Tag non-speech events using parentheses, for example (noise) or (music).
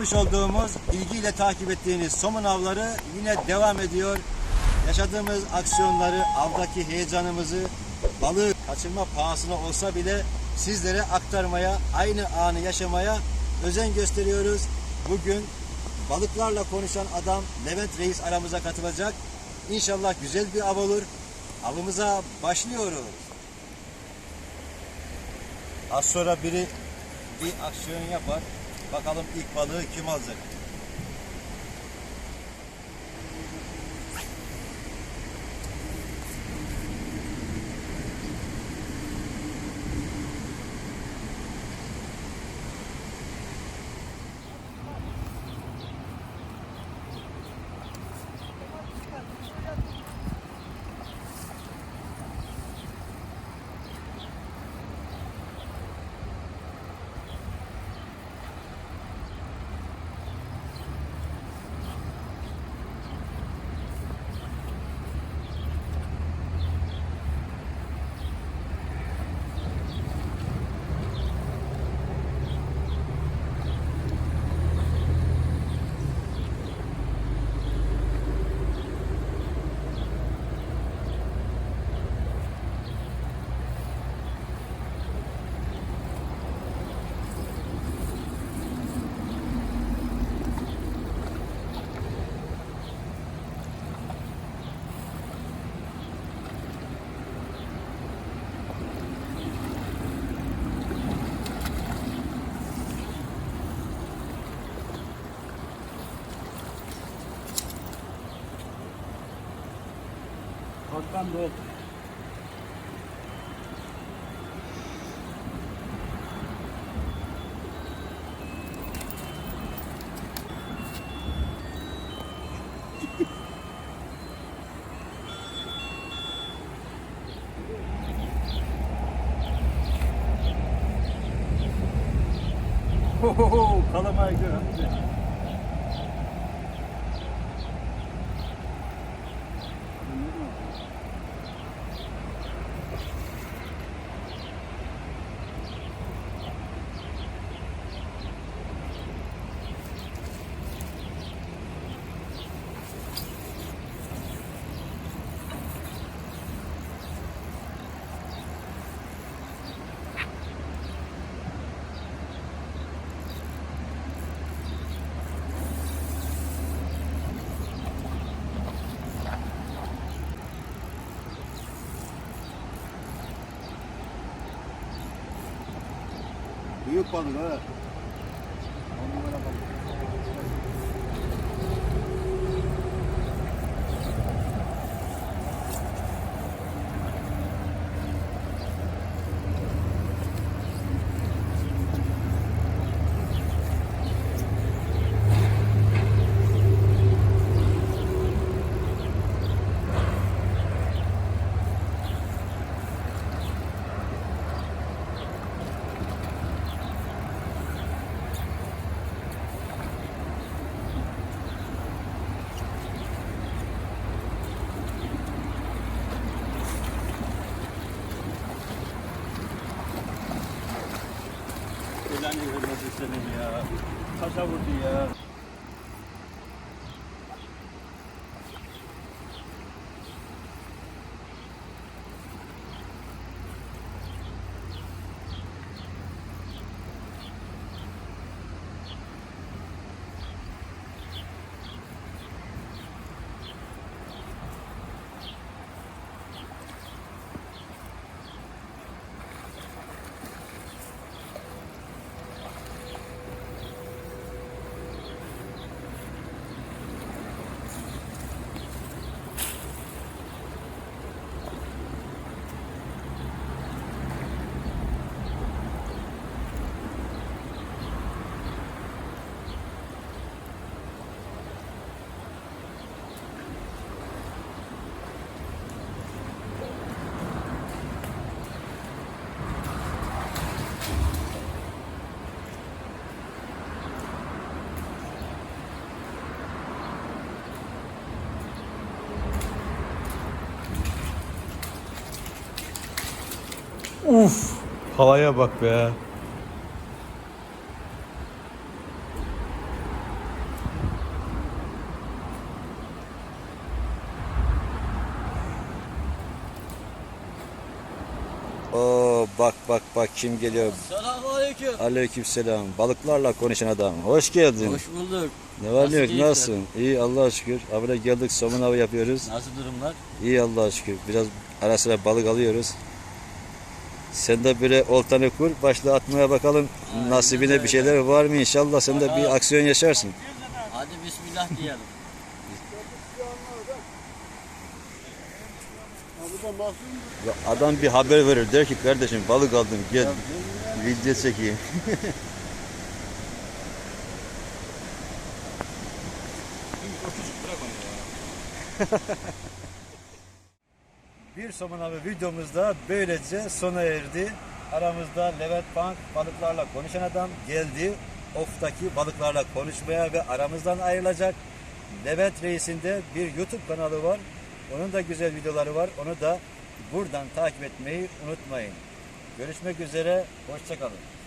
yapmış olduğumuz, ilgiyle takip ettiğiniz somun avları yine devam ediyor. Yaşadığımız aksiyonları, avdaki heyecanımızı, balığı kaçırma pahasına olsa bile sizlere aktarmaya, aynı anı yaşamaya özen gösteriyoruz. Bugün balıklarla konuşan adam Levent Reis aramıza katılacak. İnşallah güzel bir av olur. Avımıza başlıyoruz. Az sonra biri bir aksiyon yapar. Bakalım ilk balığı kim alacak? Korktan doğdu. Hohoho, kalamayı gör. hadi. Büyük balık ha. Senin ya. Taşa vurdu ya. Uf, halaya bak be. Oo bak bak bak kim geliyor. Selamünaleyküm. Aleykümselam. Balıklarla konuşan adam. Hoş geldin. Hoş bulduk. Ne var ne yok nasılsın? İyi Allah'a şükür. Abone geldik somun avı yapıyoruz. Nasıl durumlar? İyi Allah'a şükür. Biraz ara sıra balık alıyoruz. Sen de böyle oltanı kur, başla atmaya bakalım. Aynen Nasibine öyle. bir şeyler var mı? İnşallah sen de bir aksiyon yaşarsın. Hadi bismillah diyelim. Ya Adam bir haber verir der ki kardeşim balık aldım gel video çekeyim. (laughs) (laughs) bir somun abi videomuzda böylece sona erdi. Aramızda Levent Bank balıklarla konuşan adam geldi. Of'taki balıklarla konuşmaya ve aramızdan ayrılacak. Levent Reis'in de bir YouTube kanalı var. Onun da güzel videoları var. Onu da buradan takip etmeyi unutmayın. Görüşmek üzere. Hoşçakalın.